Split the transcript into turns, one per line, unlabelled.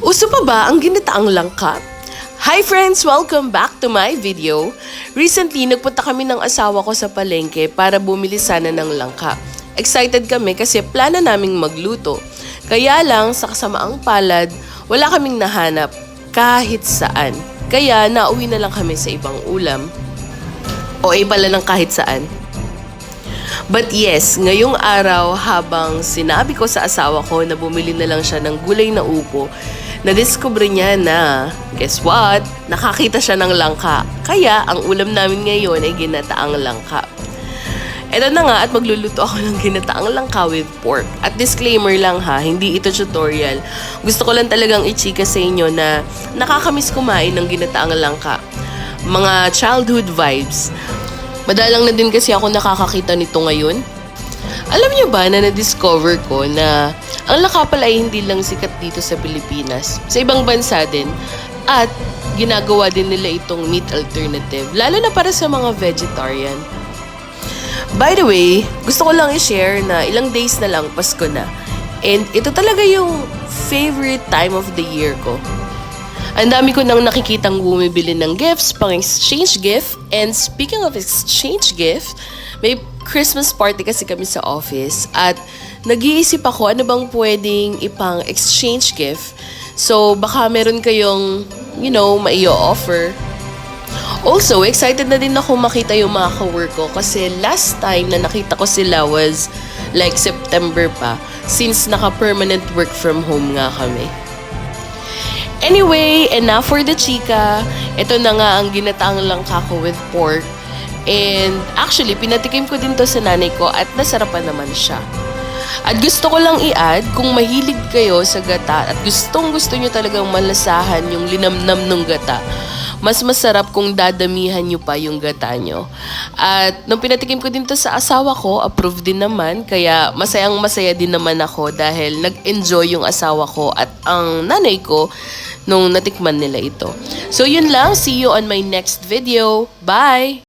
Uso pa ba ang ginataang langka? Hi friends! Welcome back to my video. Recently, nagpunta kami ng asawa ko sa palengke para bumili sana ng langka. Excited kami kasi plano naming magluto. Kaya lang, sa kasamaang palad, wala kaming nahanap kahit saan. Kaya nauwi na lang kami sa ibang ulam. O ay pala ng kahit saan. But yes, ngayong araw habang sinabi ko sa asawa ko na bumili na lang siya ng gulay na upo, nadiscover niya na, guess what? Nakakita siya ng langka. Kaya ang ulam namin ngayon ay ginataang langka. Eto na nga at magluluto ako ng ginataang langka with pork. At disclaimer lang ha, hindi ito tutorial. Gusto ko lang talagang i-chika sa inyo na nakakamiss kumain ng ginataang langka. Mga childhood vibes. Madalang na din kasi ako nakakakita nito ngayon. Alam niyo ba na na-discover ko na ang laka pala ay hindi lang sikat dito sa Pilipinas. Sa ibang bansa din. At ginagawa din nila itong meat alternative. Lalo na para sa mga vegetarian. By the way, gusto ko lang i-share na ilang days na lang Pasko na. And ito talaga yung favorite time of the year ko. Ang dami ko nang nakikitang bumibili ng gifts, pang exchange gift. And speaking of exchange gift, may Christmas party kasi kami sa office. At nag-iisip ako ano bang pwedeng ipang exchange gift. So baka meron kayong, you know, mai-offer. Also, excited na din ako makita yung mga ka-work ko kasi last time na nakita ko sila was like September pa since naka-permanent work from home nga kami. Anyway, enough for the chika. Ito na nga ang ginataang langka ko with pork. And actually, pinatikim ko din to sa nanay ko at nasarapan naman siya. At gusto ko lang i-add, kung mahilig kayo sa gata at gustong gusto nyo talagang malasahan yung linamnam ng gata, mas masarap kung dadamihan nyo pa yung gata nyo. At nung pinatikim ko din to sa asawa ko, approve din naman. Kaya masayang masaya din naman ako dahil nag-enjoy yung asawa ko at ang nanay ko nung natikman nila ito. So yun lang, see you on my next video. Bye!